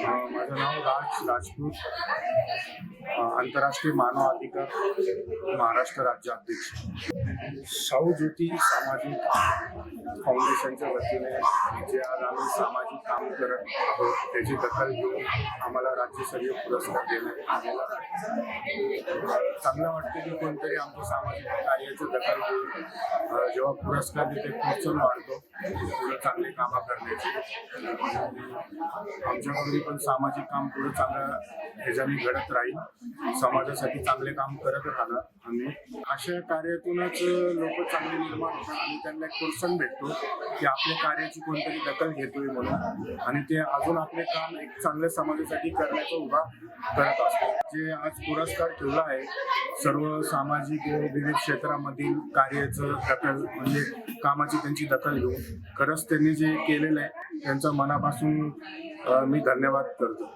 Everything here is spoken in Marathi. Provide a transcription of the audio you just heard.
माझं नाव राज राजपूत. आंतरराष्ट्रीय मानव अधिकार महाराष्ट्र राज्य अध्यक्ष. शाहू ज्योती सामाजिक फाउंडेशनच्या वतीने जे आज आम्ही सामाजिक काम करत आहोत त्याची दखल घेऊन आम्हाला राज्यस्तरीय पुरस्कार देण्यात आलेला चांगलं वाटतं की कोणतरी आमच्या सामाजिक कार्याची दखल घेऊन जेव्हा पुरस्कार देते प्रोत्साहन वाढतो. चांगले काम करण्याची आमच्याकडून पण सामाजिक काम पुढे चांगलं ह्याच्याने घडत राहील. समाजासाठी चांगले काम करत राहणार आम्ही. अशा कार्यातूनच लोक चांगले निर्माण होतात आणि त्यांना एक प्रोत्साहन भेटतो की आपल्या कार्याची कोणतरी दखल घेतोय म्हणून. आणि ते अजून आपले काम एक चांगल्या समाजासाठी करण्याचा उभा करत असतो जे आज पुरस्कार ठेवला आहे सर्व सामाजिक व विविध क्षेत्रामधील कार्याचं दखल म्हणजे कामाची त्यांची दखल घेऊन खरंच त्यांनी जे केलेलं आहे त्यांचा मनापासून मी धन्यवाद करतो.